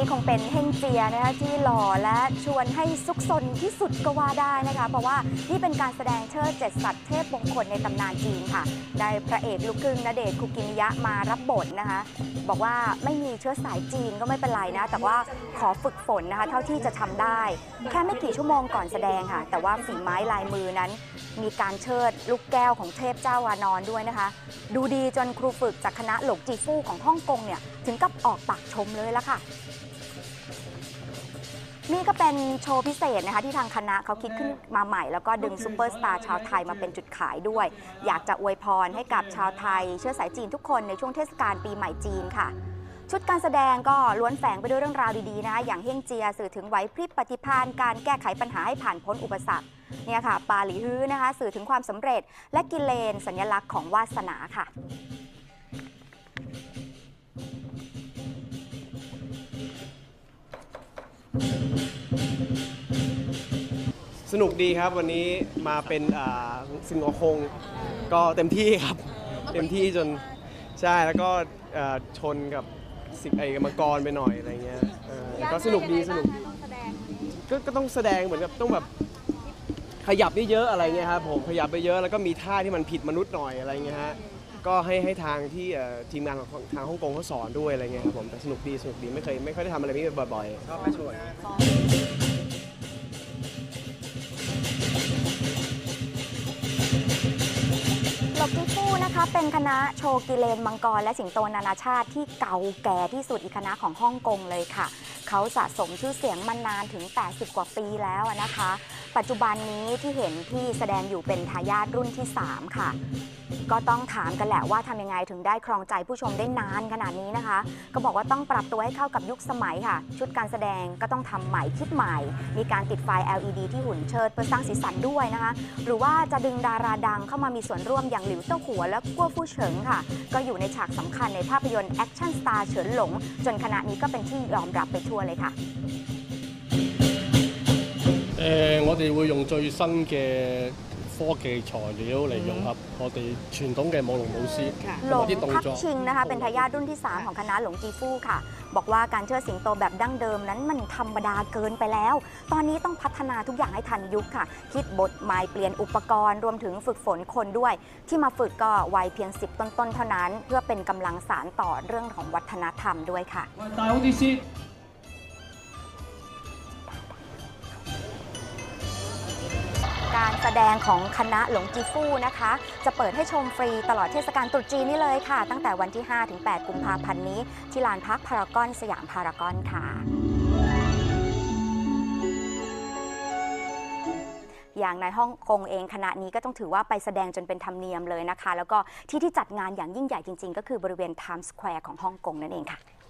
นี้คงเป็นเฮงเจียนะคะที่หล่อและชวนให้ซุกซนที่สุดก็ว่าได้นะคะ เพราะว่านี่เป็นการแสดงเชิดเจ็ดสัตว์เทพมงคลในตำนานจีนค่ะ ได้พระเอกลูกครึ่งณเดชคุกิมิยะมารับบทนะคะ บอกว่าไม่มีเชื้อสายจีนก็ไม่เป็นไรนะ แต่ว่าขอฝึกฝนนะคะ เท่าที่จะทำได้ แค่ไม่กี่ชั่วโมงก่อนแสดงค่ะ แต่ว่าฝีไม้ลายมือนั้น มีการเชิดลูกแก้วของเทพเจ้าวานอนด้วยนะคะ ดูดีจนครูฝึกจากคณะหลงจีฟู่ของฮ่องกงเนี่ยถึงกับออกปากชมเลยละค่ะ นี่ก็เป็นโชว์พิเศษนะคะที่ทางคณะเขาคิดขึ้นมาใหม่ แล้วก็ดึงซูเปอร์สตาร์ชาวไทยมาเป็นจุดขายด้วย อยากจะอวยพรให้กับชาวไทย เชื้อสายจีนทุกคนในช่วงเทศกาลปีใหม่จีนค่ะ ชุดการแสดงก็ล้วนแฝงไปด้วยเรื่องราวดีๆนะคะอย่างเฮงเจียสื่อถึงไหวพริบปฏิภาณการแก้ไขปัญหาให้ผ่านพ้นอุปสรรคเนี่ยค่ะปาหลีฮื้อนะคะสื่อถึงความสำเร็จ และกิเลนสัญลักษณ์ของวาสนาค่ะ สนุกดีครับวันนี้มาเป็นอ่าสิงห์คงก็เต็มที่ครับ เต็มที่จนใช่แล้วก็เอ่อชนกับสิไอ้มังกรไปหน่อยอะไรเงี้ยเออก็สนุกดีสนุกก็ก็ต้องแสดงเหมือนกับต้องแบบขยับเยอะๆอะไรเงี้ยครับผมขยับไปเยอะแล้วก็มีท่าที่มันผิดมนุษย์หน่อยอะไรเงี้ยฮะก็ให้ให้ทางที่เอ่อทีมงานของทางฮ่องกงเขาสอนด้วยอะไรเงี้ยครับผมแต่สนุกดีสนุกดีไม่เคยไม่ค่อยได้ทำอะไรนี้บ่อยๆ ชอบไม่ช่วย หลบจิฟู่นะคะ เป็นคณะโชกิเลนมังกรและสิงโตนานาชาติที่เก่าแก่ที่สุดอีกคณะของฮ่องกงเลยค่ะ เขาสะสมชื่อเสียงมานานถึง 80 กว่าปีแล้วนะคะ ปัจจุบันนี้ที่เห็นที่แสดงอยู่เป็นทายาทรุ่นที่ 3 ค่ะ ก็ต้องถามกันแหละว่าทำยังไงถึงได้ครองใจผู้ชมได้นานขนาดนี้นะคะ ก็บอกว่าต้องปรับตัวให้เข้ากับยุคสมัยค่ะ ชุดการแสดงก็ต้องทำใหม่คิดใหม่ มีการติดไฟ LED ที่หุ่นเชิดเพื่อสร้างสีสันด้วยนะคะ หรือว่าจะดึงดาราดังเข้ามามีส่วนร่วมอย่างหลิวเต้าหัวและกัวฟู่เฉิงค่ะ ก็อยู่ในฉากสำคัญในภาพยนตร์แอคชั่นสตาร์เฉินหลง จนขณะนี้ก็เป็นที่ยอมรับไปทั่วเลยค่ะ、 我哋会用最新嘅科技材料嚟融合我哋传统嘅舞龙舞狮 หล 同 ง 埋啲动 ทัก 作。 ชิงนะคะเป็นทายาทรุ่นที่ 3 ของคณะหลงจีฟู่ค่ะ บอกว่าการเชิดสิงโตแบบดั้งเดิมนั้นมันธรรมดาเกินไปแล้ว ตอนนี้ต้องพัฒนาทุกอย่างให้ทันยุคค่ะ คิดบทใหม่เปลี่ยนอุปกรณ์ รวมถึงฝึกฝนคนด้วย ที่มาฝึกก็วัยเพียง 10 ต้นๆเท่านั้น เพื่อเป็นกำลังสารต่อเรื่องของวัฒนธรรมด้วยค่ะ การแสดงของคณะหลงจีฟู่นะคะ จะเปิดให้ชมฟรีตลอดเทศกาลตรุษจีนนี่เลยค่ะ ตั้งแต่วันที่ 5-8 กุมภาพันธ์นี้ ที่ลานพักพารากอนสยามพารากอนค่ะอย่างในฮ่องกงเองคณะนี้ก็ต้องถือว่าไปแสดงจนเป็นธรรมเนียมเลยนะคะ แล้วก็ที่ที่จัดงานอย่างยิ่งใหญ่จริง ๆ ก็คือบริเวณไทม์สแควร์ของฮ่องกงนั่นเองค่ะ